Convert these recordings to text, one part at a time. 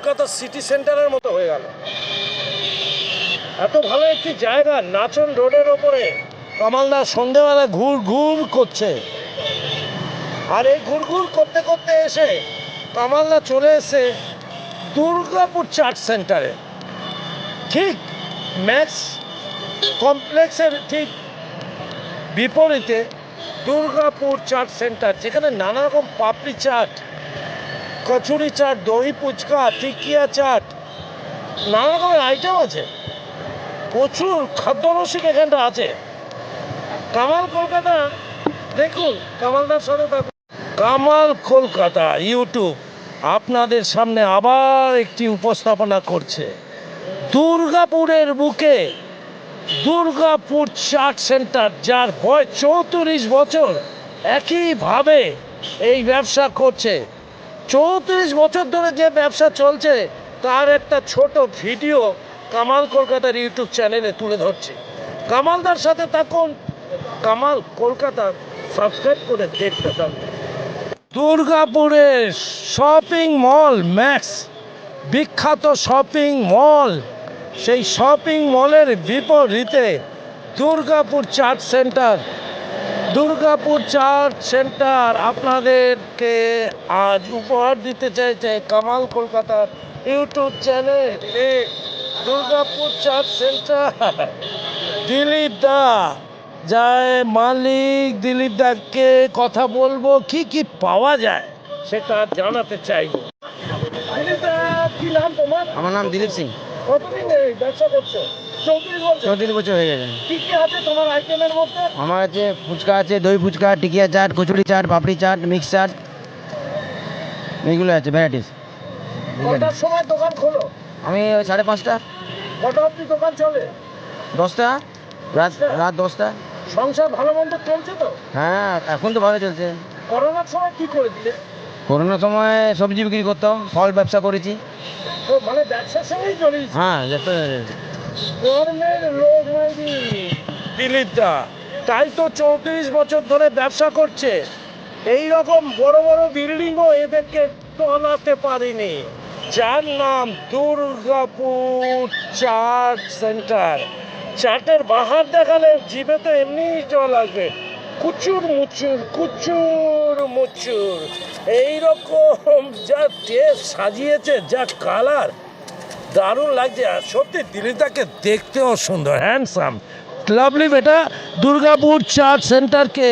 Kolkata city সেন্টারের মতো হয়ে গেল। এত ভালো একটি জায়গা নাচন রোডের ওপরে। কামালদা সন্ধেবেলা ঘুর ঘুর করছে। আর এই ঘুর ঘুর করতে করতে এসে কামালদা চলে এসে দুর্গাপুর চার্চ সেন্টারে। ঠিক ম্যাক্স কমপ্লেক্সের ঠিক বিপরীতে দুর্গাপুর চাট সেন্টার, যেখানে নানা রকম পাপড়ি চাট কচুরি চাট, দই ফুচকা, টিকিয়া চাট, নানা রকমের আইটেম আছে। প্রচুর খাদ্যরসিক এখানটা আছে। কামাল কলকাতা, দেখুন, কামালদার সাথে থাকুন। কামাল কলকাতা ইউটিউব আপনাদের সামনে আবার একটি উপস্থাপনা করছে। দুর্গাপুরের বুকে দুর্গাপুর চাট সেন্টার, যার বয়স চৌত্রিশ বছর, একইভাবে এই ব্যবসা করছে। চৌত্রিশ বছর ধরে যে ব্যবসা চলছে, তার একটা ছোট ভিডিও কামাল কলকাতার ইউটিউব চ্যানেলে তুলে ধরছে। কামালদার সাথে থাকুন। কামাল কলকাতা সাবস্ক্রাইব করে দেখতে থাকুন। দুর্গাপুরের শপিং মল ম্যাক্স বিখ্যাত শপিং মল সেই শপিং মলের বিপরীতে Durgapur chaat centre. Durgapur church centre আপনাদেরকে আজ উপহার দিতে চাইছে কামাল কলকাতার YouTube channel. Durgapur church centre. Dilip দা যায় মালিক দিলীপ দাকে কথা বলব কি কি পাওয়া যায় সেটা জানাতে চাইব। দিলীপ দা কি নাম তোমার? আমার নাম দিলীপ সিং। কতদিন ব্যবসা করছ? চৌত্রিশ বছর হয়ে গেছে। আমার আছে ফুচকা আছে দই ফুচকা টিকিয়া চাট কচুরি চাট পাপড়ি চাট মিক্স চাট এইগুলো আছে ভ্যারাইটিস সময় দোকান খোলো? আমি ওই সাড়ে পাঁচটা। কটা অবধি দোকান চলে? দশটা? রাত রাত দশটা। সংসার ভালো মন্দ চলছে তো? হ্যাঁ এখন তো ভালো চলছে। করোনার সময় কি করে দিলে? করোনার সময় সবজি বিক্রি করতাম ফল ব্যবসা করেছি। মানে ব্যবসার সঙ্গেই হ্যাঁ কর্মের লোক নাকি দিলীপ তাই তো চৌত্রিশ বছর ধরে ব্যবসা করছে। এই রকম বড় বড় বিল্ডিংও এদেরকে তোলাতে পারিনি। যার নাম দুর্গাপুর চাট সেন্টার। চাটের বাহার দেখালে জিভে তো এমনি জল আসবে। কুচুর মুচুর কুচুর মুচুর। এইরকম যা টেস্ট সাজিয়েছে, যা কালার দারুণ লাগছে। আর সত্যি দিলীপদাকে দেখতেও সুন্দর। হ্যান্ডসাম লাভলি বেটা। দুর্গাপুর চার্চ সেন্টারকে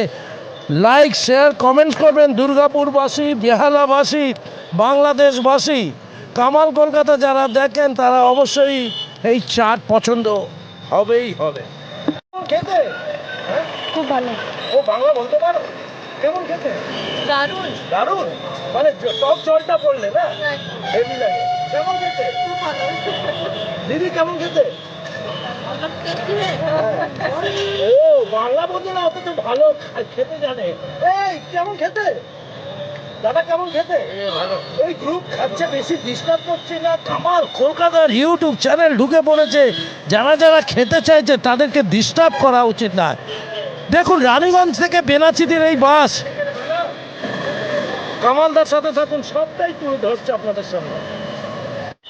লাইক শেয়ার কমেন্ট করবেন। দুর্গাপুরবাসী বেহালাবাসী বাংলাদেশবাসী কামাল কলকাতা যারা দেখেন তারা অবশ্যই এই চাট পছন্দ হবেই হবে। খেতে? হ্যাঁ? খুব ভালো। ও বাংলা বলতে পারো? কেমন খেতে? দারুণ। দারুণ? মানে টক জলটা পড়লে না? হেভি লাগে। কেমন খেতে? দিদি কেমন খেতে? ও বাংলা বলছে না অত তো ভালো খেতে জানে। এই কেমন খেতে? দাদা কেমন খেতে? এই গ্রুপ খাচ্ছে বেশি ডিস্টার্ব করছে না। কামাল কলকাতার ইউটিউব চ্যানেল ঢুকে পড়েছে যারা যারা খেতে চাইছে তাদেরকে ডিস্টার্ব করা উচিত না। দেখুন রানীগঞ্জ থেকে বেনাচিদের এই বাস। কামালদার সাথে থাকুন সবটাই তুলে ধরছে আপনাদের সামনে।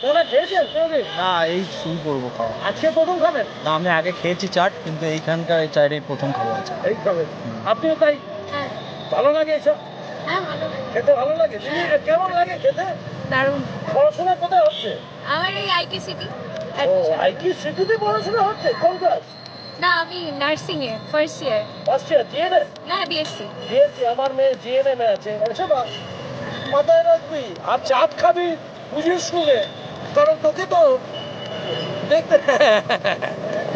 তোরা খেয়েছেন কোনোদিন? না এই শুরু করব খাওয়া। আজকে প্রথম খাবেন? না আমি আগে খেয়েছি চাট কিন্তু এইখানকার এই চাটেই প্রথম খাওয়া আছে। এই খাবেন আপনিও তাই? হ্যাঁ। ভালো লাগে এসব? হ্যাঁ খেতে ভালো লাগে? দিদি কেমন লাগে খেতে? দারুণ। পড়াশোনা কোথায় হচ্ছে? আমার এই আইটি সিটি। ও আইটি সিটিতে পড়াশোনা হচ্ছে? কোন ক্লাস না আমি নার্সিং এ first year first year GNM না বিএসসি দিয়েছি আমার মেয়ে জিএনএম এ আছে। বা মাথায় রাখবি। আর চাট খাবি? বুঝিস শুনে কারণ তোকে তো দেখতে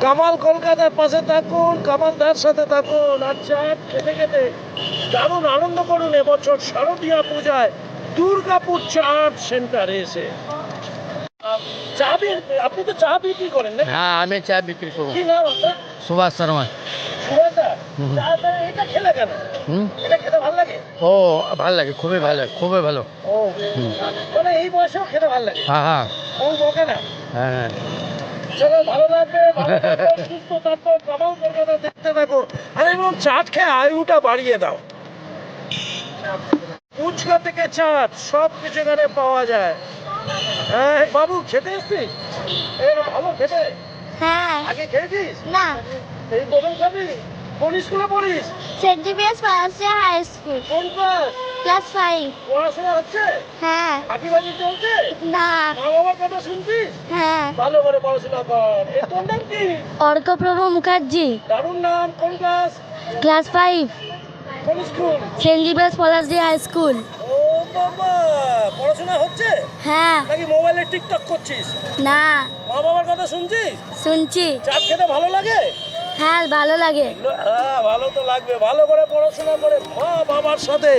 কামাল কলকাতার পাশে থাকুন কামালদার সাথে থাকুন। আর চাট খেতে খেতে দারুণ আনন্দ করুন। এবছর শারদীয়া পূজায় দুর্গাপুর চাট সেন্টারে এসে। চা আপনি তো চা বিক্রি করেন না হ্যাঁ আমি চা বিক্রি করব। কি নাম আপনার? সুভাষ শর্মা। ও ভালো লাগে খুবই ভালো খুবই ভালো। এই বয়সেও খেতে ভালো লাগে। হ্যাঁ হ্যাঁ। না। হ্যাঁ চলো ভালো লাগবে ভালো সুস্থ থাকো কামাল কলকাতা দেখতে থাকো। আর এবং চাট খেয়ে আয়ুটা বাড়িয়ে দাও। ফুচকা থেকে চাট সব কিছু এখানে পাওয়া যায়। হ্যাঁ বাবু খেতে এসছিস? ভালো খেতে। হ্যাঁ। আগে খেয়েছিস? না। এই খাবি? কোন স্কুলে পড়িস? সেন্ট জেভিয়ার্স হাই স্কুল কোন ক্লাস ক্লাস ফাইভ পড়াশোনা হচ্ছে? হ্যাঁ। চলছে? না। মা বাবার কথা শুনছিস? হ্যাঁ। ভালো করে পড়াশোনা কর। তোর নাম কি? অর্কপ্রভা মুখার্জি। দারুণ নাম। কোন ক্লাস ক্লাস ফাইভ কোন school saint Xavier's high school ও বাবা পড়াশোনা হচ্ছে? হ্যাঁ। নাকি মোবাইলে টিকটক করছিস? না। মা বাবার কথা শুনছিস? শুনছি। চাট খেতে ভালো লাগে? হ্যাঁ ভালো লাগে। হ্যাঁ ভালো তো লাগবে। ভালো করে পড়াশোনা করে মা বাবার সাথে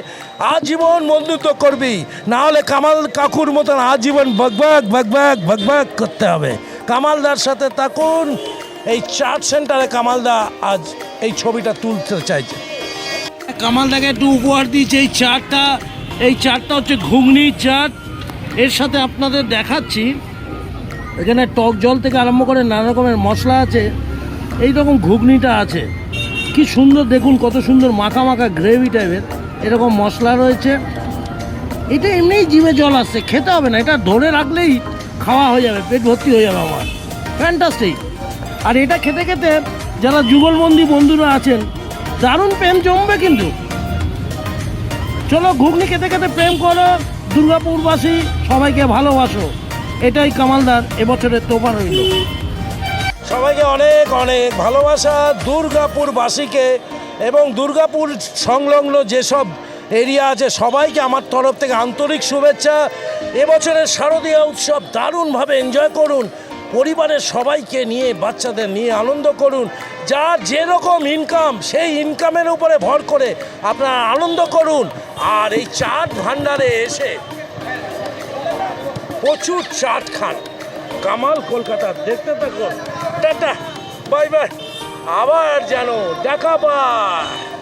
আজীবন বন্ধুত্ব করবি। না হলে কামাল কাকুর মতন আজীবন বকবক বকবক বকবক করতে হবে। কামালদার সাথে থাকুন। এই চাট সেন্টারে কামালদা আজ এই ছবিটা তুলতে চাইছে। কামালদাকে একটু উপহার দিয়েছে এই চাটটা এই চাটটা হচ্ছে ঘুগনি চাট। এর সাথে আপনাদের দেখাচ্ছি। এখানে টক জল থেকে আরম্ভ করে নানা রকমের মশলা আছে। এই রকম ঘুগনিটা আছে। কি সুন্দর দেখুন, কত সুন্দর মাখা মাখা গ্রেভি টাইপের এরকম মশলা রয়েছে। এটা এমনিই জিভে জল আসছে, খেতে হবে না, এটা ধরে রাখলেই খাওয়া হয়ে যাবে, পেট ভর্তি হয়ে যাবে আমার। ফ্যান্টাস্টিক আর এটা খেতে খেতে যারা যুগলবন্দি বন্ধুরা আছেন, দারুণ প্রেম জমবে কিন্তু। চলো ঘুগনি খেতে খেতে প্রেম করো, দুর্গাপুরবাসী সবাইকে ভালোবাসো। এটাই কামালদার, এবছরের তোফা রইল। সবাইকে অনেক অনেক ভালোবাসা দুর্গাপুরবাসীকে এবং দুর্গাপুর সংলগ্ন যেসব এরিয়া আছে, সবাইকে আমার তরফ থেকে আন্তরিক শুভেচ্ছা। এবছরের শারদীয় উৎসব দারুণভাবে এনজয় করুন। পরিবারের সবাইকে নিয়ে, বাচ্চাদের নিয়ে আনন্দ করুন। যার যেরকম ইনকাম সেই ইনকামের উপরে ভর করে আপনারা আনন্দ করুন। আর এই চাট ভাণ্ডারে এসে প্রচুর চাট খান। কামাল কলকাতা দেখতে থাকুন। Tata bye bye. আবার যেন দেখা পায়।